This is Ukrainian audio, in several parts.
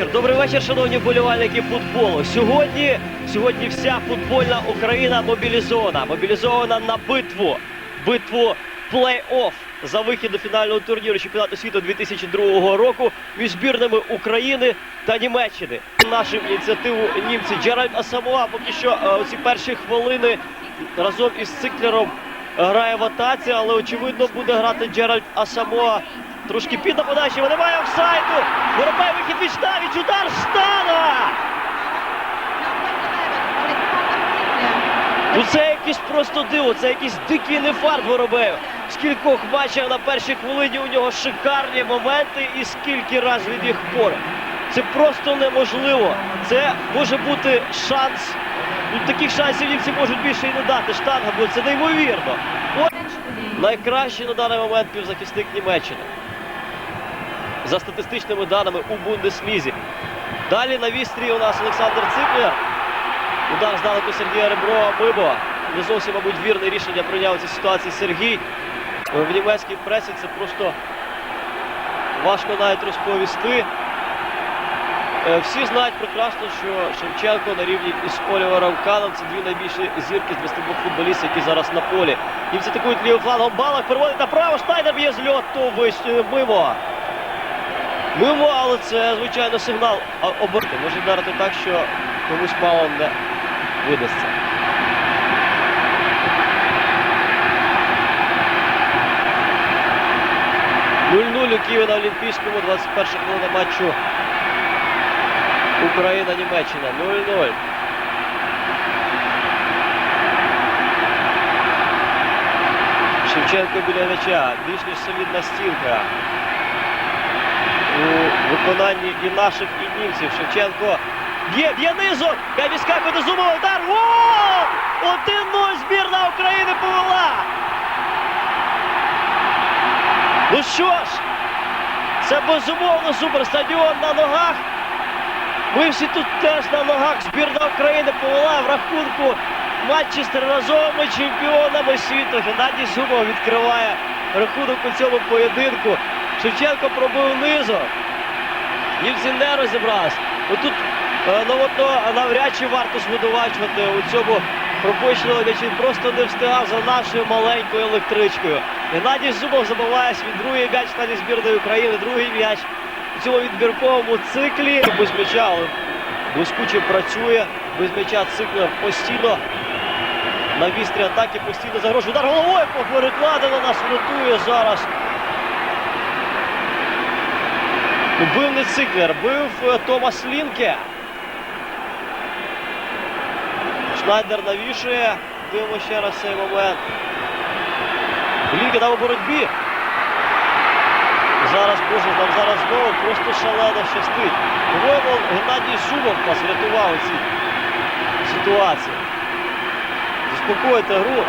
вечір. Добрий вечір, шановні вболівальники футболу. Сьогодні, сьогодні вся футбольна Україна мобілізована. Мобілізована на битву. Битву плей-офф за вихід до фінального турніру чемпіонату світу 2002 року між збірними України та Німеччини. Нашу ініціативу німці Джеральд Асамуа поки що е, оці перші хвилини разом із циклером грає в атаці, але очевидно буде грати Джеральд Асамоа. Трошки під на подачі, немає офсайду. Воробай вихід від Штавіч, удар Штана! Ну це якийсь просто диво, це якийсь дикий нефарт Воробею. Скількох матчах на першій хвилині у нього шикарні моменти і скільки раз від їх пор. Це просто неможливо. Це може бути шанс. Ну, таких шансів німці можуть більше і не дати штанга, бо це неймовірно. От найкращий на даний момент півзахисник Німеччини. За статистичними даними у Бундеслізі. Далі на вістрі у нас Олександр Циклер. Удар здалеку Сергія Реброва мимо. Не зовсім, мабуть, вірне рішення прийняв у цій ситуації Сергій. В німецькій пресі це просто важко навіть розповісти. Е, Всі знають прекрасно, що Шевченко на рівні із Олівером Каном це дві найбільші зірки з 22 футболістів, які зараз на полі. Німці атакують лівим флангом Балак, переводить направо, Штайнер б'є з льоту вище. Мимо, але це, звичайно, сигнал оберти. Може вдарити так, що комусь мало не видасться. Нуль-нуль у Києві на Олімпійському, 21 хвилина матчу Україна-Німеччина. 0-0. Шевченко біля м'яча. Більш ніж солідна стінка. У виконанні і наших, і німців. Шевченко б'є, б'є відскакує до зумова удар. О! 1-0 збірна України повела. Ну що ж, це безумовно суперстадіон на ногах. Ми всі тут теж на ногах. Збірна України повела в рахунку матчі з триразовими чемпіонами світу. Геннадій Зубов відкриває рахунок у цьому поєдинку. Шевченко пробив низом. Німці не розібрались. Отут е, навряд чи варто звинувачувати у цьому пропущеному м'ячі. Він просто не встигав за нашою маленькою електричкою. Геннадій Зубов забиває свій другий м'яч в складі збірної України, другий м'яч у цьому відбірковому циклі. Без м'яча, блискуче працює. Без м'яча цикл постійно на вістрі атаки, постійно загрожує. Удар головою перекладено нас врятує зараз. Ну, Бив не циклер, бив Томас Лінке. Шнайдер навішує. Дивимо ще раз цей момент. Лінке там у боротьбі. Зараз, боже, нам зараз знову просто шалено щастить. По-моєму, Геннадій Зубов нас врятував у цій ситуації. Заспокоїти гру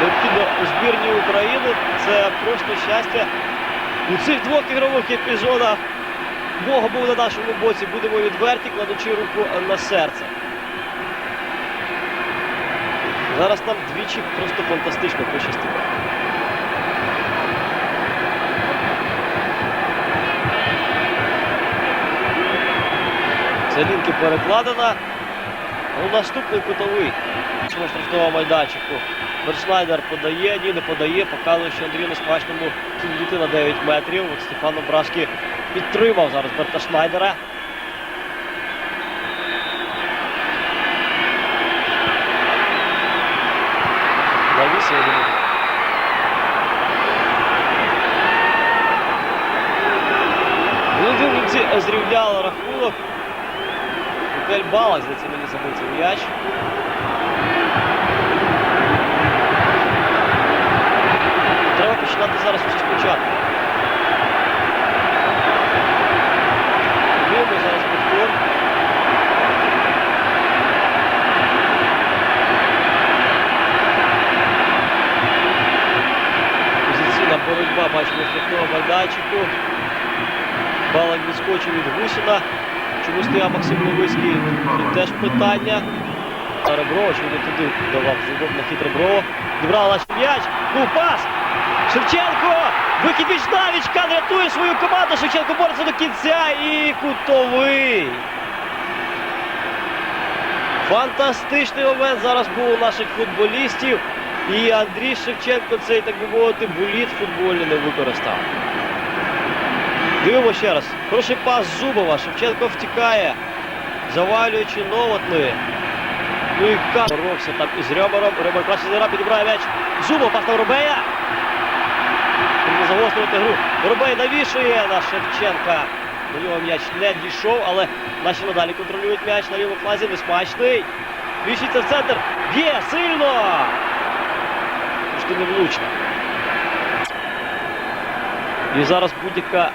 необхідно у збірні України. Це просто щастя. У цих двох ігрових епізодах Бог був на нашому боці, будемо відверті, кладучи руку на серце. Зараз нам двічі просто фантастично пощастило. Це лінки перекладена. Ну, наступний кутовий. Чому штрафного майданчику. Бершнайдер подає, ні, не подає, показує, що Андрій на смачному діти на 9 метрів. От Стефан Обрашки підтримав зараз Берта Шнайдера. Навісив він. Ну, німці зрівняли рахунок. Микель Балак, здається, мені забив цей м'яч. Треба починати зараз усе спочатку. Дивимо зараз повтор. Позиційна боротьба, бачимо, штрафного майданчику. Балак відскочив від Гусіна. Чому стояв Максим Левицький? Тут теж питання. А Реброва, чи не туди давав зубов на хід Реброва. Дібрала м'яч. Ну, пас! Шевченко! Вихід віч навіч, рятує свою команду. Шевченко бореться до кінця і кутовий. Фантастичний момент зараз був у наших футболістів. І Андрій Шевченко цей, так би мовити, боліт в футболі не використав. Дивимо ще раз. Хороший пас Зубова. Шевченко втікає, завалюючи новотни. Ну і Кан боровся там із Рьомером. Рьомер краще зіграв, підібрає м'яч. Зубов пас на Воробея. Треба загострювати гру. Воробей навішує на Шевченка. До нього м'яч не дійшов, але наші надалі контролюють м'яч на лівому флазі. Несмачний. Вішиться в центр. Б'є сильно. Трошки невлучно. І зараз будь-яка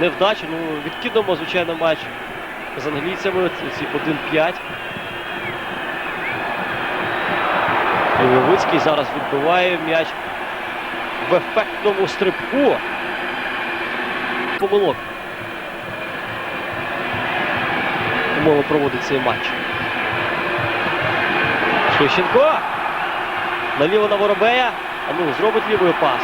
невдача. Ну, відкинемо, звичайно, матч з англійцями. Ці 1-5. І Левицький зараз відбиває м'яч в ефектному стрибку. Помилок. Умови проводить цей матч. Шищенко. Наліво на Воробея. А ну, зробить лівою пас.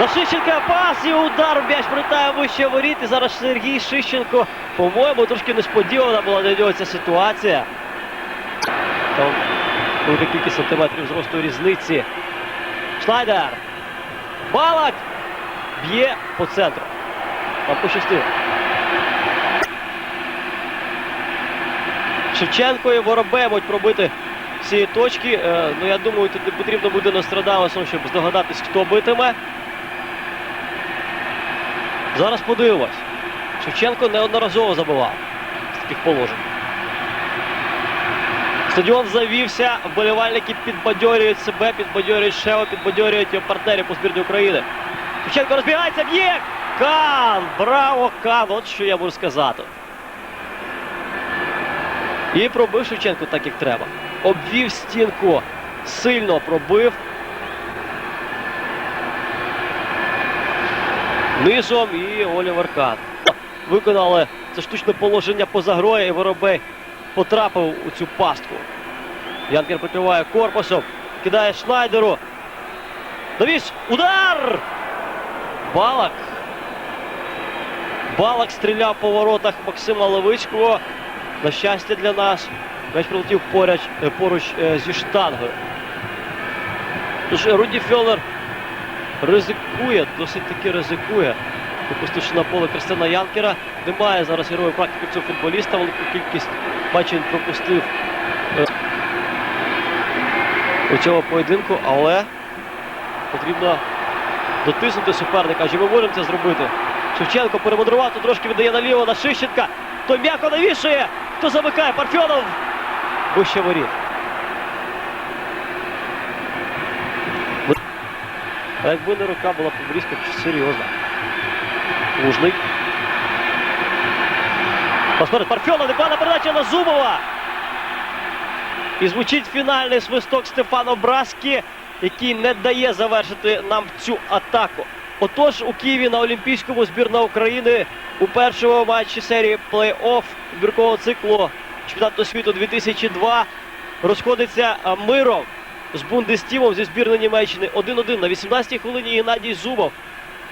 На Шищенка пас і удар. М'яч прилітає вище воріт. І зараз Сергій Шищенко, по-моєму, трошки несподівана була для нього ця ситуація. Там ну, кілька сантиметрів зросту різниці. Шнайдер. Балак б'є по центру. Там пощастило. Шевченко і Воробей можуть пробити цієї точки. Е, ну, я думаю, тут потрібно буде Нострадамусом, щоб здогадатись, хто битиме. Зараз подивимось. Шевченко неодноразово забивав з таких положень. Стадіон завівся, вболівальники підбадьорюють себе, підбадьорюють Шева, підбадьорюють партнерів по збірні України. Шевченко розбігається, б'є! Кан! Браво, Кан! От що я можу сказати. І пробив Шевченко так, як треба. Обвів стінку, сильно пробив. Низом і Олівер Кан. Виконали це штучне положення поза грою і Воробей потрапив у цю пастку. Янкер прикриває корпусом, кидає Шнайдеру. Навіс, удар! Балак. Балак стріляв по воротах Максима Левицького. На щастя для нас. М'яч прилетів поруч, е, поруч е, зі штангою. Тож Руді Фьолер ризикує, досить таки ризикує. Випустивши на поле Кристина Янкера. Немає зараз героїв практики цього футболіста. Велику кількість матчів пропустив е, у цьому поєдинку, але потрібно дотиснути суперника. Чи ми можемо це зробити? Шевченко перемудрував, трошки віддає наліво на Шищенка. Той м'яко навішує. Хто замикає? Парфьонов. Вище воріт. А якби не рука була побрізка, серйозна. Лужний. Посмотрит Парфьонов, непогана передача на Зубова. І звучить фінальний свисток Стефано Браскі, який не дає завершити нам цю атаку. Отож, у Києві на Олімпійському збірна України у першому матчі серії плей-офф відбіркового циклу чемпіонату світу 2002 розходиться а, миром з Бундестімом зі збірної Німеччини. 1-1 на 18-й хвилині. Геннадій Зубов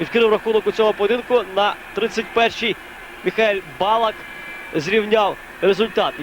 відкрив рахунок у цьому поєдинку. На 31-й Михайль Балак зрівняв результат.